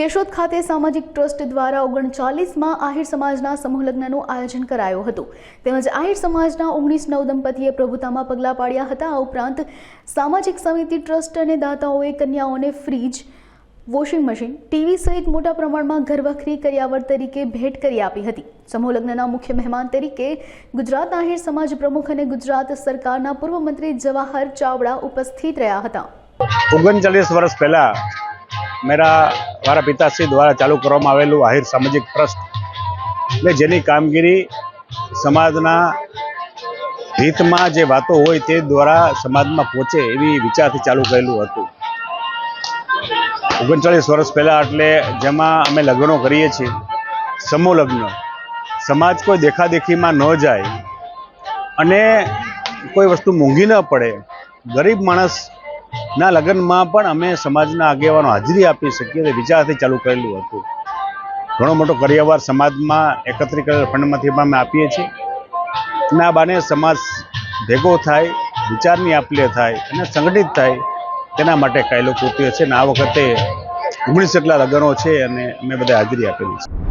કેશોદ ખાતે સામાજિક ટ્રસ્ટ દ્વારા ઓગણચાલીસમાં આહિર સમાજના સમૂહ લગ્નનું આયોજન કરાયું હતું. તેમજ આહિર સમાજના ઓગણીસ નવ દંપતીએ પ્રભુતામાં પગલાં પાડ્યા હતા. આ ઉપરાંત સામાજિક સમિતિ ટ્રસ્ટ અને દાતાઓએ કન્યાઓને ફ્રીજ, વોશિંગ મશીન, ટીવી સહિત મોટા પ્રમાણમાં ઘરવખરી કર્યાવર તરીકે ભેટ કરી આપી હતી. સમૂહ લગ્નના મુખ્ય મહેમાન તરીકે ગુજરાત આહિર સમાજ પ્રમુખ અને ગુજરાત સરકારના પૂર્વ મંત્રી જવાહર ચાવડા ઉપસ્થિત રહ્યા હતા. ઓગણચાલીસ વર્ષ પહેલાં મેરા મારા પિતાશ્રી દ્વારા ચાલુ કરવામાં આવેલું આહિર સામાજિક ટ્રસ્ટ ને જેની કામગીરી સમાજના હિતમાં જે વાતો હોય તે દ્વારા સમાજમાં પહોંચે એવી વિચારથી ચાલુ કરેલું હતું. ઓગણચાલીસ વર્ષ પહેલાં એટલે જેમાં અમે લગ્નો કરીએ છીએ, સમૂહ લગ્ન. સમાજ કોઈ દેખાદેખીમાં ન જાય અને કોઈ વસ્તુ મોંઘી ન પડે, ગરીબ માણસ ના, લગ્નમાં પણ અમે સમાજના આગેવાનો હાજરી આપી શકીએ તે વિચારથી ચાલુ કરેલું હતું. ઘણો મોટો કરિયાવર સમાજમાં એકત્રિત ફંડમાંથી પણ અમે આપીએ છીએ. અને આ બાને સમાજ ભેગો થાય, વિચારની આપલે થાય અને સંગઠિત થાય તેના માટે કાયલો કૃત્ય છે. અને આ વખતે ઓગણીસ જેટલા લગ્નો છે અને અમે બધા હાજરી આપેલી છે.